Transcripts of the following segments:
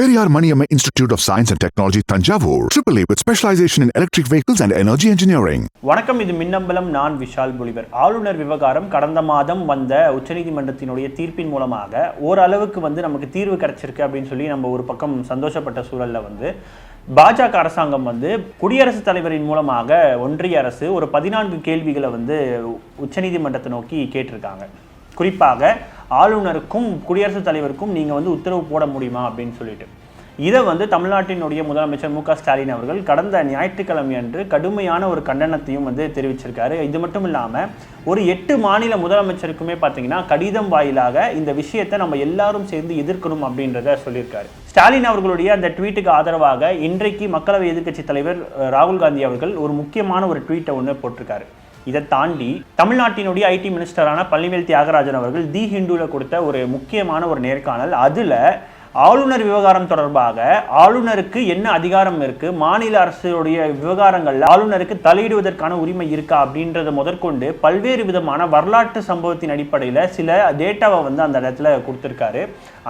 Periyar Maniammai institute of science and technology Thanjavur triple A with specialisation in electric vehicles and energy engineering வணக்கம் இது மின்னம்பலம். நான் விஷால் புலிவர். ஆளுநர் விவகாரம் கடந்த மாதம் வந்த உச்சநீதிமன்றத்தினுடைய தீர்ப்பின் மூலமாக ஓரளவுக்கு வந்து நமக்கு தீர்வு கிடைச்சிருக்கு அப்படின்னு சொல்லி நம்ம ஒரு பக்கம் சந்தோஷப்பட்ட சூழலில் வந்து பாஜக அரசாங்கம் வந்து குடியரசுத் தலைவரின் மூலமாக ஒன்றிய அரசு ஒரு பதினான்கு கேள்விகளை வந்து உச்சநீதிமன்றத்தை நோக்கி கேட்டிருக்காங்க. குறிப்பாக ஆளுநருக்கும் குடியரசுத் தலைவருக்கும் நீங்கள் வந்து உத்தரவு போட முடியுமா அப்படின்னு சொல்லிட்டு. இதை வந்து தமிழ்நாட்டினுடைய முதலமைச்சர் மு க ஸ்டாலின் அவர்கள் கடந்த ஞாயிற்றுக்கிழமை அன்று கடுமையான ஒரு கண்டனத்தையும் வந்து தெரிவிச்சிருக்காரு. இது மட்டும் இல்லாமல் ஒரு எட்டு மாநில முதலமைச்சருக்குமே பார்த்தீங்கன்னா கடிதம் வாயிலாக இந்த விஷயத்தை நம்ம எல்லாரும் சேர்ந்து எதிர்க்கணும் அப்படின்றத சொல்லியிருக்காரு. ஸ்டாலின் அவர்களுடைய அந்த ட்வீட்டுக்கு ஆதரவாக இன்றைக்கு மக்களவை எதிர்க்கட்சி தலைவர் ராகுல் காந்தி அவர்கள் ஒரு முக்கியமான ஒரு ட்வீட்டை ஒன்று போட்டிருக்காரு. இதை தாண்டி தமிழ்நாட்டினுடைய ஐடி மினிஸ்டரான பள்ளிவேல் தியாகராஜன் அவர்கள் தி ஹிந்துல கொடுத்த ஒரு முக்கியமான ஒரு நேர்காணல். அதுல ஆளுநர் விவகாரம் தொடர்பாக ஆளுநருக்கு என்ன அதிகாரம் இருக்கு மாநில அரசுடைய விவகாரங்களில் ஆளுநருக்கு தலையிடுவதற்கான உரிமை இருக்கா அப்படின்றத முதற்கொண்டு பல்வேறு விதமான வரலாற்று சம்பவத்தின் அடிப்படையில் சில டேட்டாவை வந்து அந்த இடத்துல கொடுத்துருக்காரு.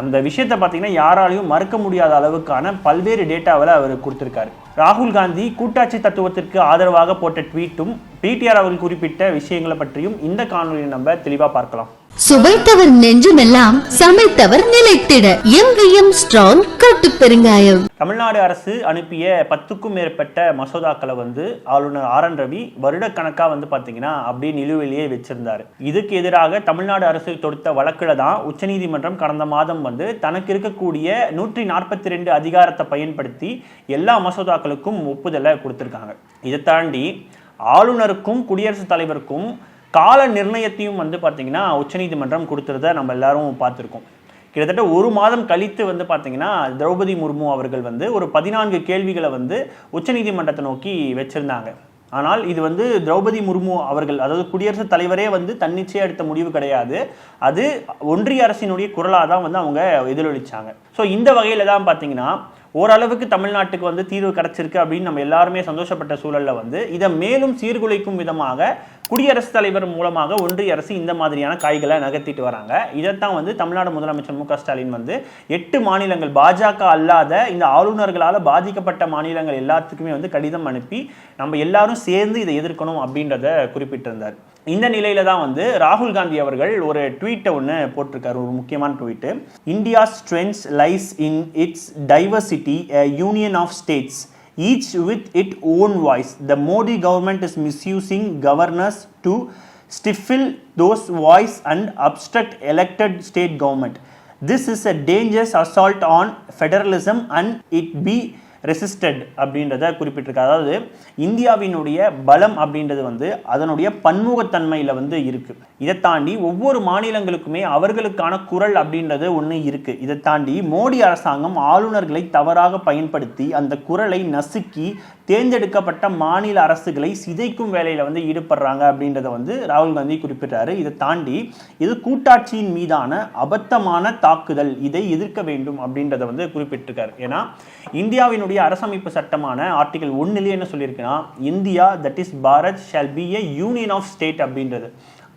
அந்த விஷயத்தை பார்த்தீங்கன்னா யாராலையும் மறுக்க முடியாத அளவுக்கான பல்வேறு டேட்டாவில் அவர் கொடுத்துருக்காரு. ராகுல் காந்தி கூட்டாட்சி தத்துவத்திற்கு ஆதரவாக போட்ட ட்வீட்டும் பிடிஆர் அவர்கள் குறிப்பிட்ட விஷயங்களை பற்றியும் இந்த காணொலியை நம்ம தெளிவாக பார்க்கலாம். சுவைத்தவர் நெஞ்சுமெல்லாம் சமைத்தவர் நிலைத்திட எங்கேயும் ஸ்ட்ராங் கட்டு பெருங்காயம். தமிழ்நாடு அரசு அனுப்பிய பத்துக்கும் மேற்பட்ட மசோதாக்களை வந்து ஆளுநர் ஆர் என் ரவி வருடக்கணக்காக வந்து பார்த்தீங்கன்னா அப்படியே நிலுவையிலேயே வச்சிருந்தாரு. இதுக்கு எதிராக தமிழ்நாடு அரசு தொடுத்த வழக்குல தான் உச்சநீதிமன்றம் கடந்த மாதம் வந்து தனக்கு இருக்கக்கூடிய நூற்றி நாற்பத்தி ரெண்டு அதிகாரத்தை பயன்படுத்தி எல்லா மசோதாக்களுக்கும் ஒப்புதலை கொடுத்துருக்காங்க. இதை தாண்டி ஆளுநருக்கும் குடியரசுத் தலைவருக்கும் கால நிர்ணயத்தையும் வந்து பார்த்தீங்கன்னா உச்சநீதிமன்றம் கொடுத்துறத நம்ம எல்லாரும் பார்த்துருக்கோம். கிட்டத்தட்ட ஒரு மாதம் கழித்து வந்து பார்த்தீங்கன்னா திரௌபதி முர்மு அவர்கள் வந்து ஒரு பதினான்கு கேள்விகளை வந்து உச்சநீதிமன்றத்தை நோக்கி வச்சிருந்தாங்க. ஆனால் இது வந்து திரௌபதி முர்மு அவர்கள் அதாவது குடியரசுத் தலைவரே வந்து தன்னிச்சையாக எடுத்த முடிவு கிடையாது. அது ஒன்றிய அரசினுடைய குரலாக தான் வந்து அவங்க எதிரொலிச்சாங்க. ஸோ இந்த வகையில் தான் பார்த்தீங்கன்னா ஓரளவுக்கு தமிழ்நாட்டுக்கு வந்து தீர்வு கிடைச்சிருக்கு அப்படின்னு நம்ம எல்லாருமே சந்தோஷப்பட்ட சூழலில் வந்து இதை மேலும் சீர்குலைக்கும் விதமாக குடியரசுத் தலைவர் மூலமாக ஒன்றிய அரசு இந்த மாதிரியான காய்களை நகர்த்திட்டு வராங்க. இதைத்தான் வந்து தமிழ்நாடு முதலமைச்சர் மு ஸ்டாலின் வந்து எட்டு மாநிலங்கள் பாஜக அல்லாத இந்த ஆளுநர்களால் பாதிக்கப்பட்ட மாநிலங்கள் எல்லாத்துக்குமே வந்து கடிதம் அனுப்பி நம்ம எல்லாரும் சேர்ந்து இதை எதிர்க்கணும் அப்படின்றத குறிப்பிட்டிருந்தார். இந்த நிலையில தான் வந்து ராகுல் காந்தி அவர்கள் ஒரு ட்வீட்டை ஒன்று போட்டிருக்காரு. ஒரு முக்கியமான tweet India strengths lies in its diversity union of states. Each with its own voice. The Modi government is misusing governors to stifle those voice and obstruct elected state government. This is a dangerous assault on federalism and it be resisted அப்படின்றத குறிப்பிட்டிருக்காரு. அதாவது இந்தியாவினுடைய பலம் அப்படின்றது வந்து அதனுடைய பன்முகத்தன்மையில் வந்து இருக்கு. இதை தாண்டி ஒவ்வொரு மாநிலங்களுக்குமே அவர்களுக்கான குரல் அப்படின்றது ஒன்று இருக்கு. இதை தாண்டி மோடி அரசாங்கம் ஆளுநர்களை தவறாக பயன்படுத்தி அந்த குரலை நசுக்கி தேர்ந்தெடுக்கப்பட்ட மாநில அரசுகளை சிதைக்கும் வேலையில் வந்து ஈடுபடுறாங்க அப்படின்றத வந்து ராகுல் காந்தி குறிப்பிட்டாரு இதை தாண்டி இது கூட்டாட்சியின் மீதான அபத்தமான தாக்குதல் இதை எதிர்க்க வேண்டும் அப்படின்றத வந்து குறிப்பிட்டிருக்காரு. ஏன்னா இந்தியாவினுடைய அரசமைப்பு சட்டமான ஆர்டிகல் ஒன்னிலே என்ன சொல்லியிருக்குன்னா India that is Bharat shall be a union of state அப்படின்றது.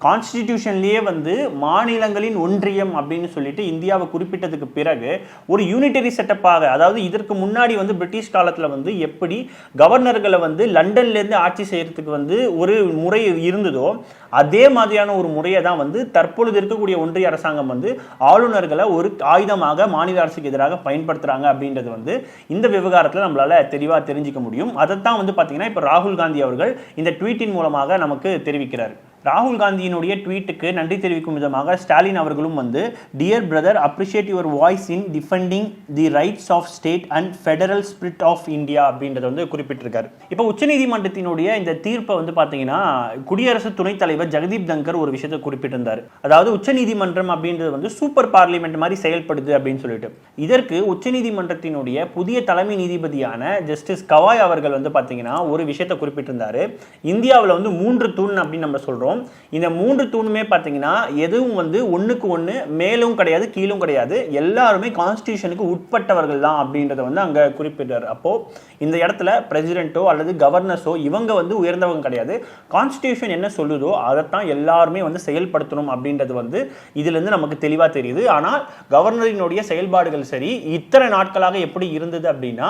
கான்ஸ்டிடியூஷன்லேயே வந்து மாநிலங்களின் ஒன்றியம் அப்படின்னு சொல்லிட்டு இந்தியாவை குறிப்பிட்டதுக்கு பிறகு ஒரு யூனிட்டரி செட்டப்பாக அதாவது இதற்கு முன்னாடி வந்து பிரிட்டிஷ் காலத்தில் வந்து எப்படி கவர்னர்களை வந்து லண்டன்லேருந்து ஆட்சி செய்கிறதுக்கு வந்து ஒரு முறை இருந்ததோ அதே மாதிரியான ஒரு முறையை தான் வந்து தற்பொழுது இருக்கக்கூடிய ஒன்றிய அரசாங்கம் வந்து ஆளுநர்களை ஒரு ஆயுதமாக மாநில அரசுக்கு எதிராக பயன்படுத்துகிறாங்க அப்படின்றது வந்து இந்த விவகாரத்தில் நம்மளால் தெளிவாக தெரிஞ்சுக்க முடியும். அதைத்தான் வந்து பார்த்தீங்கன்னா இப்போ ராகுல் காந்தி அவர்கள் இந்த ட்வீட்டின் மூலமாக நமக்கு தெரிவிக்கிறார். ராகுல் காந்தியினுடைய ட்வீட்டுக்கு நன்றி தெரிவிக்கும் விதமாக ஸ்டாலின் அவர்களும் வந்து dear brother appreciate your voice in defending the rights of state and federal spirit of India அப்படின்றத வந்து குறிப்பிட்டிருக்காரு. இப்போ உச்சநீதிமன்றத்தினுடைய இந்த தீர்ப்பை வந்து பார்த்தீங்கன்னா குடியரசு துணைத் தலைவர் ஜெகதீப் தங்கர் ஒரு விஷயத்தை குறிப்பிட்டிருந்தார். அதாவது உச்சநீதிமன்றம் அப்படின்றது வந்து சூப்பர் பார்லிமெண்ட் மாதிரி செயல்படுது அப்படின்னு சொல்லிட்டு. இதற்கு உச்சநீதிமன்றத்தினுடைய புதிய தலைமை நீதிபதியான ஜஸ்டிஸ் கவாய் அவர்கள் வந்து பார்த்தீங்கன்னா ஒரு விஷயத்தை குறிப்பிட்டிருந்தாரு. இந்தியாவில் வந்து மூன்று தூண் அப்படின்னு நம்ம சொல்கிறோம் பார்க்குறோம் இந்த மூன்று தூணுமே பார்த்தீங்கன்னா எதுவும் வந்து ஒன்றுக்கு ஒன்று மேலும் கிடையாது கீழும் கிடையாது. எல்லாருமே கான்ஸ்டியூஷனுக்கு உட்பட்டவர்கள் தான் அப்படின்றத வந்து அங்கே குறிப்பிட்டார் அப்போது இந்த இடத்துல பிரசிடென்ட்டோ அல்லது கவர்னர்ஸோ இவங்க வந்து உயர்ந்தவங்க கிடையாது. கான்ஸ்டியூஷன் என்ன சொல்லுதோ அதைத்தான் எல்லாருமே வந்து செயல்படுத்தணும் அப்படின்றது வந்து இதுலேருந்து நமக்கு தெளிவாக தெரியுது. ஆனால் கவர்னரினுடைய செயல்பாடுகள் சரி இத்தனை நாட்களாக எப்படி இருந்தது அப்படின்னா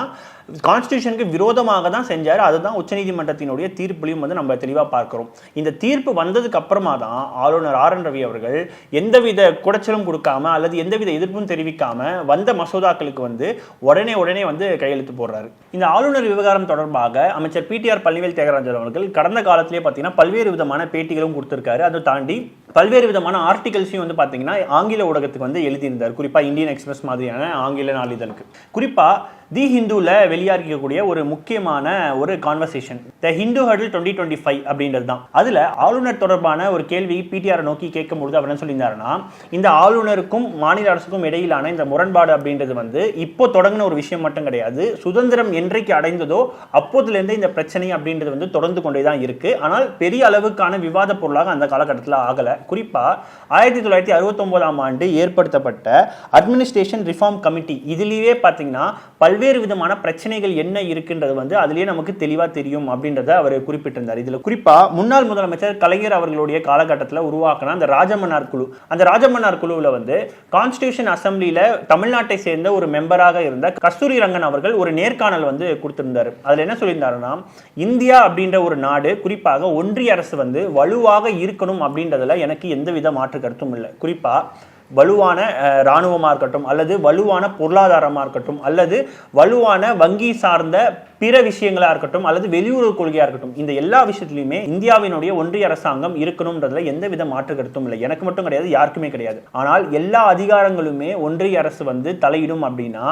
கான்ஸ்டியூஷனுக்கு விரோதமாக தான் செஞ்சார். அதுதான் உச்சநீதிமன்றத்தினுடைய தீர்ப்புலையும் வந்து நம்ம தெளிவாக பார்க்குறோம். இந்த தீர்ப்பு வந்ததுக்கு அப்புறமா தான் ஆளுநர் ஆர் என் ரவி அவர்கள் எந்தவித குடைச்சலும் கொடுக்காம அல்லது எந்தவித எதிர்ப்பும் தெரிவிக்காம வந்த மசோதாக்களுக்கு வந்து உடனே உடனே வந்து கையெழுத்து போடுறாரு. இந்த ஆளுநர் விவகாரம் தொடர்பாக அமைச்சர் பிடிஆர் பழனிவேல் தியாகராஜன் அவர்கள் கடந்த காலத்திலே பார்த்தீங்கன்னா பல்வேறு விதமான பேட்டிகளும் கொடுத்திருக்காரு. அதை தாண்டி பல்வேறு விதமான ஆர்டிகல்ஸையும் வந்து பார்த்தீங்கன்னா ஆங்கில ஊடகத்துக்கு வந்து எழுதியிருந்தார். குறிப்பாக இந்தியன் எக்ஸ்பிரஸ் மாதிரியான ஆங்கில நாளிதழுக்கு. குறிப்பாக தி ஹிந்துல வெளியாகிக்கக்கூடிய ஒரு முக்கியமான ஒரு conversation the Hindu huddle twenty twenty five அப்படின்றது தான். அதில் ஆளுநர் தொடர்பான ஒரு கேள்வி பிடிஆர் நோக்கி கேட்கும்பொழுது அவர் என்ன சொல்லியிருந்தாருன்னா இந்த ஆளுநருக்கும் மாநில அரசுக்கும் இடையிலான இந்த முரண்பாடு அப்படின்றது வந்து இப்போ தொடங்கின ஒரு விஷயம் மட்டும் கிடையாது. சுதந்திரம் என்றைக்கு அடைந்ததோ அப்போதுலேருந்தே இந்த பிரச்சனை அப்படின்றது வந்து தொடர்ந்து கொண்டே தான் இருக்கு. ஆனால் பெரிய அளவுக்கான விவாத பொருளாக அந்த காலகட்டத்தில் ஆகலை. குறிப்பாக ஆயிரத்தி தொள்ளாயிரத்தி அறுபத்தொம்போதாம் ஆண்டு ஏற்படுத்தப்பட்ட அட்மினிஸ்ட்ரேஷன் ரிஃபார்ம் கமிட்டி இதுலேயே பார்த்தீங்கன்னா பல்வேறு பல்வேறு விதமான பிரச்சனைகள் என்ன இருக்குன்றது வந்து அதுலயே நமக்கு தெளிவா தெரியும் அப்படின்றத அவர் குறிப்பிட்டிருந்தார். இதுல குறிப்பா முன்னாள் முதலமைச்சர் கலைஞர் அவர்களுடைய காலகட்டத்தில் உருவாக்கின அந்த ராஜமன்னார் குழு. அந்த ராஜமன்னார் குழுவில் வந்து கான்ஸ்டியூஷன் அசம்பிளியில தமிழ்நாட்டை சேர்ந்த ஒரு மெம்பராக இருந்த கஸ்தூரி ரங்கன் அவர்கள் ஒரு நேர்காணல் வந்து கொடுத்திருந்தார். அதுல என்ன சொல்லியிருந்தாருன்னா இந்தியா அப்படின்ற ஒரு நாடு குறிப்பாக ஒன்றிய அரசு வந்து வலுவாக இருக்கணும் அப்படின்றதுல எனக்கு எந்தவித மாற்று கருத்தும் இல்லை. குறிப்பா வலுவான இராணுவமாக இருக்கட்டும் அல்லது வலுவான பொருளாதாரமாக இருக்கட்டும் அல்லது வலுவான வங்கி சார்ந்த பிற விஷயங்களா இருக்கட்டும் அல்லது வெளியுறவு கொள்கையா இருக்கட்டும் இந்த எல்லா விஷயத்திலுமே இந்தியாவினுடைய ஒன்றிய அரசாங்கம் இருக்கணும்ன்றதுல எந்தவித மாற்று கருத்தும் இல்லை. எனக்கு மட்டும் கிடையாது யாருக்குமே கிடையாது. ஆனால் எல்லா அதிகாரங்களுமே ஒன்றிய அரசு வந்து தலையிடும் அப்படின்னா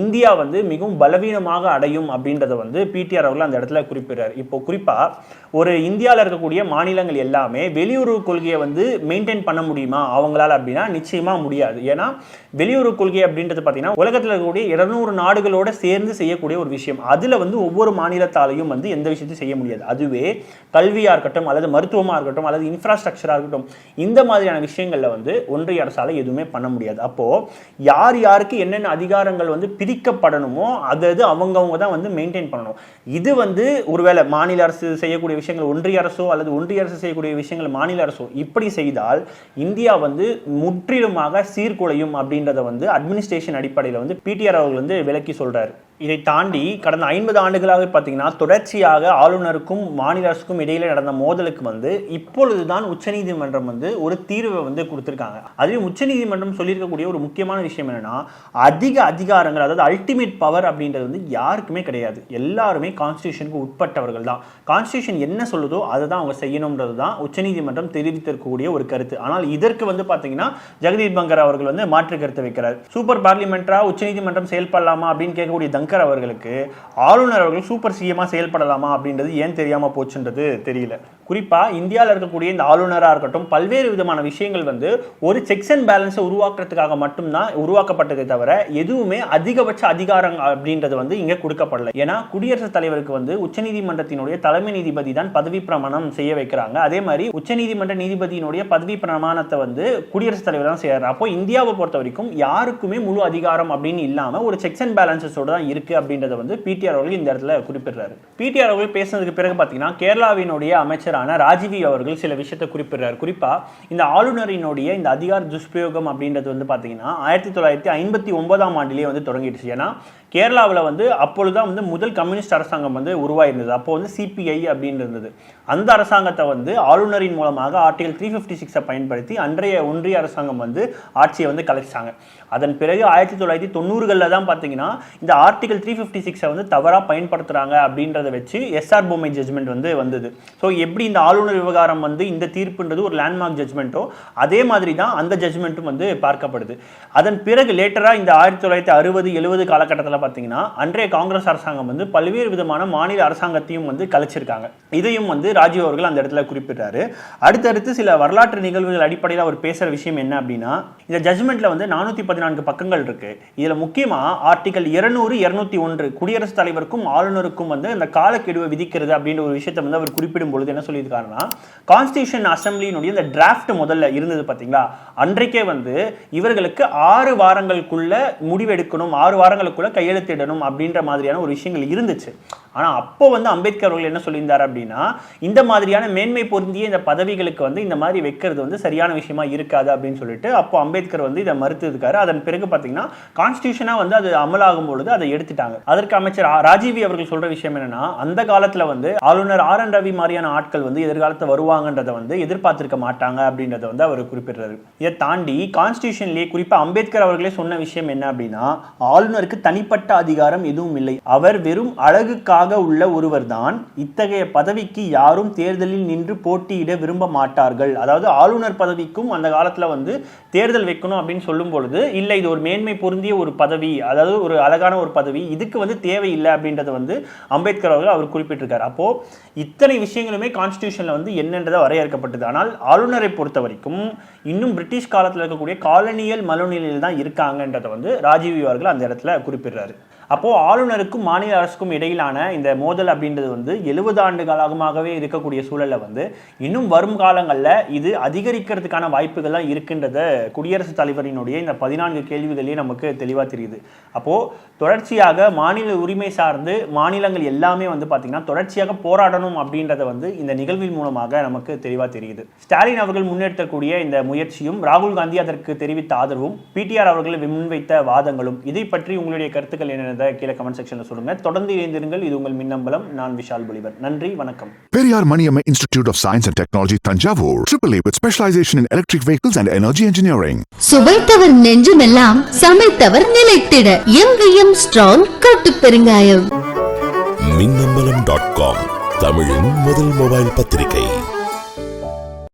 இந்தியா வந்து மிகவும் பலவீனமாக அடையும் அப்படின்றத வந்து பிடிஆர் அவர்கள் அந்த இடத்துல குறிப்பிடுறார். இப்போ குறிப்பா ஒரு இந்தியாவில் இருக்கக்கூடிய மாநிலங்கள் எல்லாமே வெளியுறவு கொள்கையை வந்து மெயின்டைன் பண்ண முடியுமா அவங்களால அப்படின்னா நிச்சயமா முடியாது. ஏன்னா வெளியுறவு கொள்கை அப்படின்றது பார்த்தீங்கன்னா உலகத்தில் இருக்கக்கூடிய இருநூறு நாடுகளோட சேர்ந்து செய்யக்கூடிய ஒரு விஷயம். அதுல வந்து ஒவ்வொரு மாநிலத்தாலையும் வந்து எந்த விஷயத்தையும் செய்ய முடியாது. அதுவே கல்வியாக இருக்கட்டும் அல்லது மருத்துவமாக இருக்கட்டும் அல்லது இன்ஃப்ராஸ்ட்ரக்சராக இருக்கட்டும் இந்த மாதிரியான விஷயங்களில் வந்து ஒன்றிய அரசால் எதுவுமே பண்ண முடியாது. அப்போ யார் யாருக்கு என்னென்ன அதிகாரங்கள் வந்து பிரிக்கப்படணுமோ அது அது தான் வந்து மெயின்டைன் பண்ணணும். இது வந்து ஒருவேளை மாநில அரசு செய்யக்கூடிய விஷயங்கள் ஒன்றிய அரசோ அல்லது ஒன்றிய அரசு செய்யக்கூடிய விஷயங்கள் மாநில அரசோ இப்படி செய்தால் இந்தியா வந்து முற்றிலுமாக சீர்குலையும் அப்படின்றத வந்து அட்மினிஸ்ட்ரேஷன் அடிப்படையில் வந்து பிடிஆர் அவர்கள் வந்து விளக்கி சொல்கிறார் இதை தாண்டி கடந்த ஐம்பது ஆண்டுகளாக பார்த்தீங்கன்னா தொடர்ச்சியாக ஆளுநருக்கும் மாநில அரசுக்கும் இடையில நடந்த மோதலுக்கு வந்து இப்பொழுதுதான் உச்சநீதிமன்றம் வந்து ஒரு தீர்வை வந்து கொடுத்துருக்காங்க. அதுவும் உச்சநீதிமன்றம் சொல்லியிருக்கக்கூடிய ஒரு முக்கியமான விஷயம் என்னன்னா அதிக அதிகாரங்கள் அதாவது அல்டிமேட் பவர் அப்படின்றது வந்து யாருக்குமே கிடையாது. எல்லாருமே கான்ஸ்டியூஷனுக்கு உட்பட்டவர்கள் தான். கான்ஸ்டியூஷன் என்ன சொல்லுதோ அதை தான் அவங்க செய்யணுன்றது தான் உச்சநீதிமன்றம் தெரிவித்திருக்கக்கூடிய ஒரு கருத்து. ஆனால் இதற்கு வந்து பார்த்தீங்கன்னா ஜெகதீப் பங்கர் அவர்கள் வந்து மாற்று கருத்து வைக்கிறார். சூப்பர் பார்லிமெண்டரா உச்சநீதிமன்றம் செயல்படலாமா அப்படின்னு கேட்கக்கூடிய சங்கர் அவர்களுக்கு ஆளுநர் அவர்கள் சூப்பர் சிஎம்மா செயல்படலாமா அப்படின்றது ஏன் தெரியாம போச்சுன்றது தெரியல. குறிப்பா இந்தியாவில் இருக்கக்கூடிய இந்த ஆளுநரா இருக்கட்டும் பல்வேறு விதமான விஷயங்கள் வந்து ஒரு செக்ஸ் அண்ட் பேலன்ஸை உருவாக்குறதுக்காக மட்டும்தான் உருவாக்கப்பட்டதே தவிர எதுவுமே அதிகபட்ச அதிகாரம் அப்படின்றது வந்து இங்க கொடுக்கப்படல. ஏன்னா குடியரசுத் தலைவருக்கு வந்து உச்சநீதிமன்றத்தினுடைய தலைமை நீதிபதி தான் பதவி பிரமாணம் செய்ய வைக்கிறாங்க. அதே மாதிரி உச்சநீதிமன்ற நீதிபதியினுடைய பதவி பிரமாணத்தை வந்து குடியரசுத் தலைவர் தான் செய்யறாரு அப்போ இந்தியாவை பொறுத்த வரைக்கும் யாருக்குமே முழு அதிகாரம் அப்படின்னு இல்லாமல் ஒரு செக்ஸ் அண்ட் பேலன்ஸஸோடு தான் இருக்கு அப்படின்றத வந்து பிடிஆர் அவர்கள் இந்த இடத்துல குறிப்பிடுறாரு. பிடிஆர் அவர்கள் பேசுனதுக்கு பிறகு பார்த்தீங்கன்னா கேரளாவினுடைய அமைச்சரான ராஜீவி அவர்கள் சில விஷயத்தை குறிப்பிடுறாரு. குறிப்பாக இந்த ஆளுநரினுடைய இந்த அதிகார துஷ்பிரயோகம் அப்படின்றது வந்து பார்த்தீங்கன்னா ஆயிரத்தி தொள்ளாயிரத்தி ஐம்பத்தி ஒன்பதாம் ஆண்டிலேயே வந்து தொடங்கிடுச்சு. ஏன்னா கேரளாவில் வந்து அப்பொழுதுதான் வந்து முதல் கம்யூனிஸ்ட் அரசாங்கம் வந்து உருவாயிருந்தது. அப்போ வந்து சிபிஐ அப்படின்னு இருந்தது அந்த அரசாங்கத்தை வந்து ஆளுநரின் மூலமாக ஆர்டிகல் த்ரீ ஃபிஃப்டி சிக்ஸை பயன்படுத்தி அன்றைய ஒன்றிய அரசாங்கம் வந்து ஆட்சியை வந்து கலைச்சாங்க. அதன் பிறகு ஆயிரத்தி தொள்ளாயிரத்தி தொண்ணூறுகளில் தான் பார்த்தீங்கன்னா இந்த ஆர்டிகல் த்ரீ ஃபிஃப்டி சிக்ஸை வந்து தவறாக பயன்படுத்துகிறாங்க அப்படின்றத வச்சு எஸ்ஆர் பொம்மை ஜட்மெண்ட் வந்து வந்தது. ஸோ எப்படி இந்த ஆளுநர் விவகாரம் வந்து இந்த தீர்ப்புன்றது ஒரு லேண்ட்மார்க் ஜட்மெண்ட்டோ அதே மாதிரி தான் அந்த ஜட்மெண்ட்டும் வந்து பார்க்கப்படுது. அதன் பிறகு லேட்டராக இந்த ஆயிரத்தி தொள்ளாயிரத்தி அறுபது எழுபது காலகட்டத்தில் பார்த்தீங்கன்னா அன்றைய காங்கிரஸ் அரசாங்கம் வந்து பல்வேறு விதமான மாநில அரசாங்கத்தையும் வந்து கலைச்சிருக்காங்க. இதையும் வந்து ராஜீவ் அவர்கள் அந்த இடத்துல குறிப்பிட்டாரு அடுத்தடுத்து சில வரலாற்று நிகழ்வுகள் அடிப்படையில் அவர் பேசுகிற விஷயம் என்ன அப்படின்னா இந்த ஜட்மெண்ட்டில் வந்து நானூத்தி நான்கு பக்கங்கள் இருக்கு. இதுல முக்கியமா ஆர்டிகல் இருநூறு இருநூத்தி ஒன்று குடியரசுத் தலைவருக்கும் ஆளுநருக்கும் வந்து அந்த காலக்கெடுவை விதிக்கிறது அப்படின்ற ஒரு விஷயத்தை வந்து அவர் குறிப்பிடும் பொழுது என்ன சொல்லியிருக்காருன்னா கான்ஸ்டியூஷன் அசம்பிளியினுடைய இந்த டிராஃப்ட் முதல்ல இருந்தது பாத்தீங்களா அன்றைக்கே வந்து இவர்களுக்கு ஆறு வாரங்களுக்குள்ள முடிவெடுக்கணும் ஆறு வாரங்களுக்குள்ள கையெழுத்திடணும் அப்படின்ற மாதிரியான ஒரு விஷயங்கள் இருந்துச்சு. ஆனா அப்போ வந்து அம்பேத்கர் அவர்கள் என்ன சொல்லியிருந்தார் அப்படின்னா இந்த மாதிரியான மேன்மை பொருந்திய இந்த பதவிகளுக்கு வந்து இந்த மாதிரி வைக்கிறது வந்து சரியான விஷயமா இருக்காது அப்படின்னு சொல்லிட்டு அப்போ அம்பேத்கர் வந்து இதை மறுத்திருக்காரு. அதன் பிறகு பார்த்தீங்கன்னா கான்ஸ்டியூஷனாக வந்து அது அமலாகும் பொழுது அதை எடுத்துட்டாங்க. அதற்கு அமைச்சர் ராஜீவி அவர்கள் சொல்ற விஷயம் என்னன்னா அந்த காலத்துல வந்து ஆளுநர் ஆர் என் ரவி மாதிரியான ஆட்கள் வந்து எதிர்காலத்துல வருவாங்கன்றதை வந்து எதிர்பார்த்திருக்க மாட்டாங்க அப்படின்றத வந்து அவர் குறிப்பிடுறாரு. இதை தாண்டி கான்ஸ்டியூஷன்லேயே குறிப்பாக அம்பேத்கர் அவர்களே சொன்ன விஷயம் என்ன அப்படின்னா ஆளுநருக்கு தனிப்பட்ட அதிகாரம் எதுவும் இல்லை. அவர் வெறும் அழகுக்காக ஆக உள்ள ஒருவர்தான் இத்தகைய பதவிக்கு யாரும் தேர்தலில் நின்று போட்டியிட விரும்ப மாட்டார்கள். அதாவது ஆளுநர் பதவிக்கும் அந்த காலத்தில் வந்து தேர்தல் வைக்கணும் அப்படின்னு சொல்லும் பொழுது இல்லை இது ஒரு மேன்மை பொருந்திய ஒரு பதவி அதாவது ஒரு அழகான ஒரு பதவி இதுக்கு வந்து தேவையில்லை அப்படின்றத வந்து அம்பேத்கர் அவர்கள் அவர் குறிப்பிட்டிருக்கார். அப்போ இத்தனை விஷயங்களுமே கான்ஸ்டியூஷனில் வந்து என்னன்றதை வரையறுக்கப்பட்டது. ஆனால் ஆளுநரை பொறுத்த வரைக்கும் இன்னும் பிரிட்டிஷ் காலத்தில் இருக்கக்கூடிய காலனியல் மலுநிலையில் தான் இருக்காங்கன்றதை வந்து ராஜீவ் அவர்கள் அந்த இடத்துல குறிப்பிடுறாரு. அப்போது ஆளுநருக்கும் மாநில அரசுக்கும் இடையிலான இந்த மோதல் அப்படின்றது வந்து எழுபது ஆண்டு காலமாகவே இருக்கக்கூடிய சூழலில் வந்து இன்னும் வரும் காலங்களில் இது அதிகரிக்கிறதுக்கான வாய்ப்புகள்லாம் இருக்கின்றத குடியரசுத் தலைவரினுடைய இந்த பதினான்கு கேள்விகளே நமக்கு தெளிவாக தெரியுது. அப்போது தொடர்ச்சியாக மாநில உரிமை சார்ந்து மாநிலங்கள் எல்லாமே வந்து பார்த்திங்கன்னா தொடர்ச்சியாக போராடணும் அப்படின்றத வந்து இந்த நிகழ்வின் மூலமாக நமக்கு தெளிவாக தெரியுது. ஸ்டாலின் அவர்கள் முன்னெடுத்தக்கூடிய இந்த முயற்சியும் ராகுல் காந்தி அதற்கு தெரிவித்த ஆதரவும் பிடிஆர் அவர்கள் முன்வைத்த வாதங்களும் இதை பற்றி உங்களுடைய கருத்துக்கள் என்னென்னதை கீழே கமெண்ட் செக்ஷன்ல சொல்லுங்க. தொடர்ந்து இணைந்திருங்கள். இது உங்கள் மின்னம்பலம். நான் விஷால் பொலிவர் நன்றி. வணக்கம். Periyar Maniamma Institute of Science and Technology, Tanjavur. AAA with specialization in electric vehicles and energy engineering. சுவைத்தவர் நெஞ்சுமெல்லாம் சமைத்தவர் நிலைத்திட. எங்கேயும் ஸ்ட்ராங் கட்டு பெருங்காயம் மின்னம்பலம் டாட் காம் தமிழின் முதல் மொபைல் பத்திரிகை.